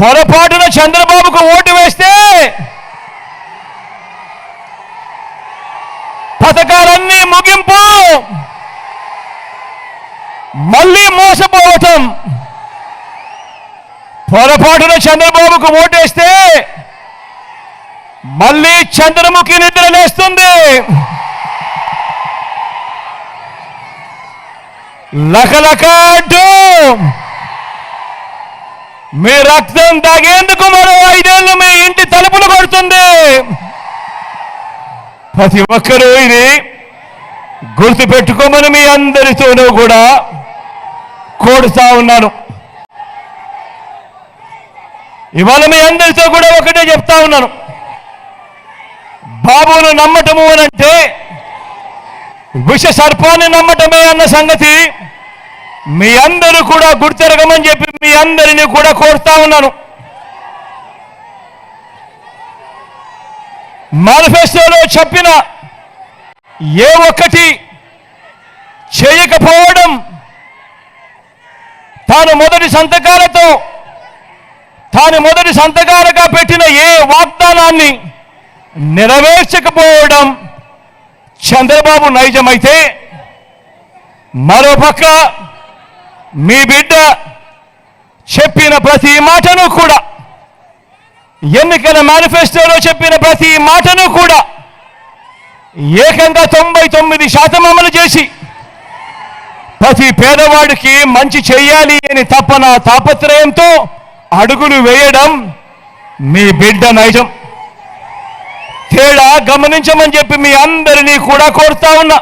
పొరపాటున చంద్రబాబుకు ఓటు వేస్తే పథకాలన్నీ ముగింపు మళ్ళీ మోసపోవటం. పొరపాటున చంద్రబాబుకు ఓటేస్తే మళ్ళీ చంద్రముఖి నిద్ర లేస్తుంది. లకలక మీ రక్తం తాగేందుకు మరో ఐదేళ్ళు మీ ఇంటి తలుపులు కొడుతుంది. ప్రతి ఒక్కరూ ఇది గుర్తు పెట్టుకోమని మీ అందరితోనూ కూడా కోడుతా ఉన్నాను. ఇవాళ మీ అందరితో కూడా ఒకటే చెప్తా ఉన్నాను. బాబును నమ్మటము అనంటే విష సర్పాన్ని నమ్మటమే అన్న సంగతి మీ అందరూ కూడా గుర్తెరగమని చెప్పి మీ అందరినీ కూడా కోరుతా ఉన్నాను. మేనిఫెస్టోలో చెప్పిన ఏ ఒక్కటి చేయకపోవడం తాను మొదటి సంతకాలతో తాను మొదటి సంతకాలుగా పెట్టిన ఏ వాగ్దానాన్ని నెరవేర్చకపోవడం చంద్రబాబు నైజమైతే మరోపక్క మీ బిడ్డ చెప్పిన ప్రతి మాటను కూడా ఎన్నికల మేనిఫెస్టోలో చెప్పిన ప్రతి మాటను కూడా ఏకంగా తొంభై తొమ్మిది శాతం అమలు చేసి ప్రతి పేదవాడికి మంచి చెయ్యాలి అని తప్పన తాపత్రయంతో అడుగులు వేయడం మీ బిడ్డ నైజం. తేడా గమనించమని చెప్పి మీ అందరినీ కూడా కోరుతా ఉన్నా.